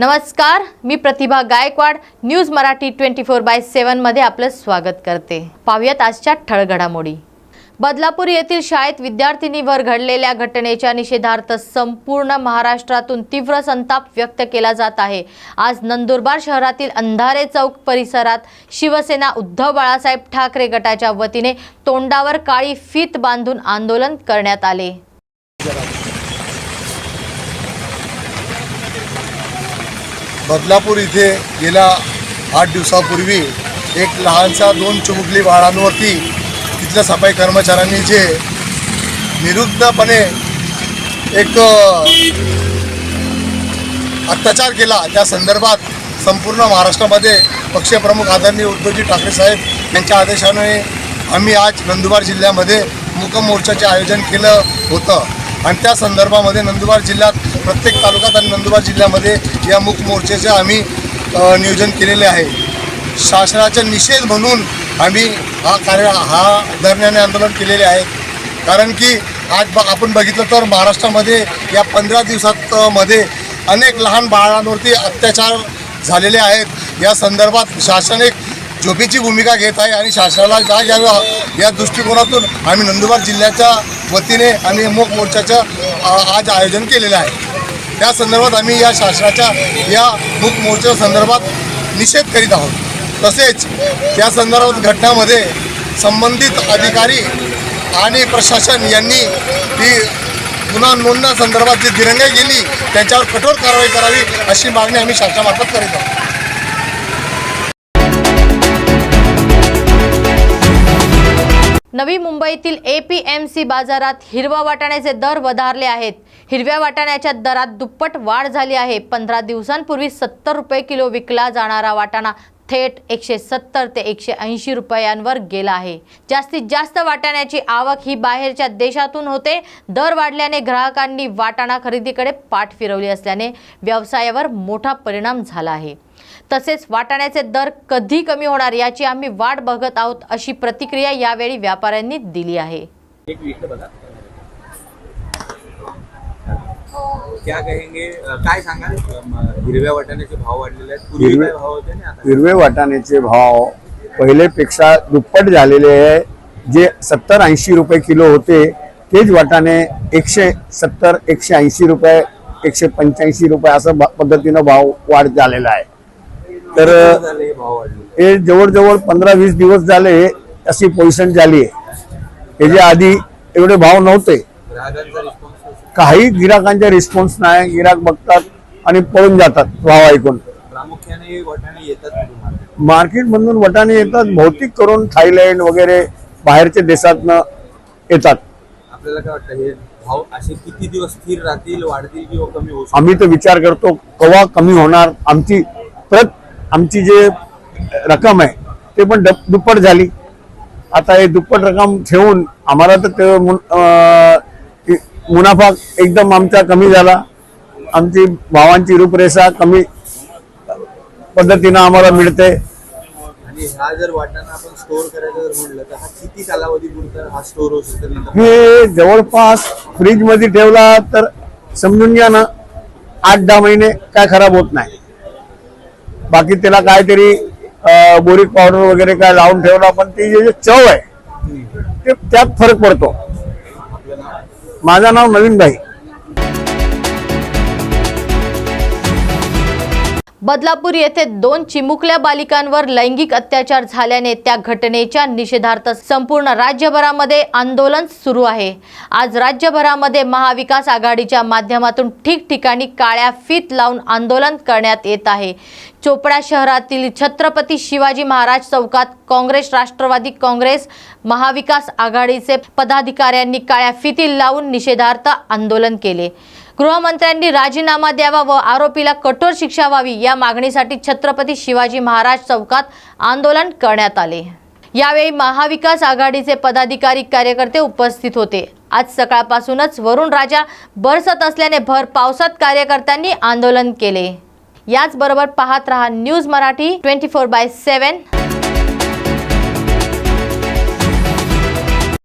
नमस्कार मी Pratibha Gaikwad news Marathi twenty four by सेवनमध्ये आपलं स्वागत करते. पाहूयात आजच्या ठळघडामोडी. बदलापूर येथील शाळेत विद्यार्थिनीवर घडलेल्या घटनेच्या निषेधार्थ संपूर्ण महाराष्ट्रातून तीव्र संताप व्यक्त केला जात आहे. आज नंदुरबार शहरातील अंधारे चौक परिसरात शिवसेना उद्धव बाळासाहेब ठाकरे गटाच्या वतीने तोंडावर काळी फीत बांधून आंदोलन करण्यात आले. बदलापूर इथे गेल्या आठ दिवसापूर्वी एक लहानसा दोन चुमुकली बाळांवरती तिथल्या सफाई कर्मचाऱ्यांनी जे निरुद्धपणे एक अत्याचार केला त्या संदर्भात संपूर्ण महाराष्ट्रामध्ये पक्षप्रमुख आदरणीय उद्धवजी ठाकरे साहेब यांच्या आदेशाने आम्ही आज नंदुरबार जिल्ह्यामध्ये मुकम मोर्चाचे आयोजन केलं होतं. आणि त्या संदर्भामध्ये नंदुरबार जिल्ह्यात प्रत्येक तालुक्यात आणि नंदुरबार जिल्ह्यामध्ये या मूक मोर्चाचे आम्ही नियोजन केलेले आहे. शासनाचा निषेध म्हणून आम्ही हा कार्य हा धरण्याने आंदोलन केलेले आहे. कारण की आज ब आपण बघितलं तर महाराष्ट्रामध्ये या पंधरा दिवसात मध्ये अनेक लहान बाळांवरती अत्याचार झालेले आहेत. या संदर्भात शासन एक झोपेची भूमिका घेत आहे आणि शासनाला जाग यावा या दृष्टिकोनातून आम्ही नंदुरबार जिल्ह्याच्या वतीने आणि मोक मोर्चाचं आज आयोजन केलेलं आहे. त्या संदर्भात आम्ही या शासनाच्या या मूक मोर्चा संदर्भात निषेध करीत आहोत. तसेच त्या संदर्भात घटनामध्ये संबंधित अधिकारी आणि प्रशासन यांनी ही गुन्हा नोंदण्यासंदर्भात जी दिरंगाई केली त्यांच्यावर कठोर कारवाई करावी अशी मागणी आम्ही शासनामार्फत करीत आहोत. नवी मुंबईतील ए पी एम सी बाजारात हिरवा वाटाण्याचे दर वधारले आहेत. हिरव्या वाटाण्याच्या दरात दुप्पट वाढ झाली आहे. पंधरा दिवसांपूर्वी सत्तर रुपये किलो विकला जाणारा वाटाणा थेट एकशे सत्तर ते एकशे ऐंशी रुपयांवर गेला आहे. जास्तीत जास्त वाटाण्याची आवक ही बाहेरच्या देशातून होते. दर वाढल्याने ग्राहकांनी वाटाणा खरेदीकडे पाठ फिरवली असल्याने व्यवसायावर मोठा परिणाम झाला आहे. तसेच वाटाण्याचे दर कधी कमी होणार याची आम्ही वाट बघत आहोत अशी प्रतिक्रिया यावेळी व्यापाऱ्यांनी दिली आहे. एक मिनिट बघा. क्या कहेंगे? अ, काय सांगाल? अ, म, हिरव्या वाटाण्याचे भाव वाढलेले आहेत. पूर्वी हिरवे- काय भाव होते ना आता? हिरवे वाटाण्याचे भाव पहिलेपेक्षा दुप्पट झालेले आहे. जे सत्तर ऐंशी रुपये किलो होते तेच वाटाणे एकशे सत्तर एकशे ऐंशी रुपये एकशे पंच्याऐंशी रुपये असं भा- पद्धतीनं भाव वाढ झालेला आहे. तर हे जवळजवळ पंधरा वीस दिवस झाले अशी पोझिशन झाली आहे. त्याच्या आधी एवढे भाव नव्हते. काही गिराकांचा रिस्पॉन्स नाही गिराक बघतात आणि पळून जातात भाव ऐकून. market? मार्केटमधून वटाणे येतात भौतिक करून थायलंड वगैरे बाहेरच्या देशातनं येतात. आपल्याला काय वाटतं हे भाव असे किती दिवस स्थिर राहतील वाढतील किंवा कमी होऊ शकतात आम्ही तर विचार करतो केव्हा कमी होणार आमची प्रत आमची जे रक्कम आहे ते पण डप- दुप्पट झाली. आता हे दुप्पट रक्कम ठेवून आम्हाला तर मुनाफा एकदम आमचा कमी झाला. आमची भावांची रूपरेषा कमी पद्धतीनं आम्हाला मिळते. आणि हा जर वाटाणा आपण स्टोअर करायचा जर म्हणलं तर हा किती कालावधी पुरता हा स्टोअर होऊ शकतो नंतर हे जवळपास फ्रीजमध्ये ठेवला तर समजून घ्या ना आठ दहा महिने काय खराब होत नाही. बाकी त्याला काहीतरी अं, बोरिक पावडर वगैरे काय लावून ठेवला पण ती जे चव आहे ते त्यात फरक पडतो. नाव माझं नाव नवीन भाई. बदलापूर येथे दोन चिमुकल्या बालिकांवर लैंगिक अत्याचार झाल्याने त्या घटनेच्या निषेधार्थ संपूर्ण राज्यभरामध्ये आंदोलन सुरू आहे. आज राज्यभरामध्ये महाविकास आघाडीच्या माध्यमातून ठिकठिकाणी काळ्या फीत लावून आंदोलन करण्यात येत आहे. चोपडा शहरातील छत्रपती शिवाजी महाराज चौकात काँग्रेस राष्ट्रवादी काँग्रेस महाविकास आघाडीचे पदाधिकाऱ्यांनी काळ्या फिती लावून निषेधार्थ आंदोलन केले. गृहमंत्र्यांनी राजीनामा द्यावा व आरोपीला कठोर शिक्षा व्हावी या मागणीसाठी छत्रपती शिवाजी महाराज चौकात आंदोलन करण्यात आले. यावेळी महाविकास आघाडीचे पदाधिकारी कार्यकर्ते उपस्थित होते. आज सकाळपासूनच वरुण राजा बरसत असल्याने भर पावसात कार्यकर्त्यांनी आंदोलन केले. याचबरोबर पाहत रहा news Marathi twenty four by seven.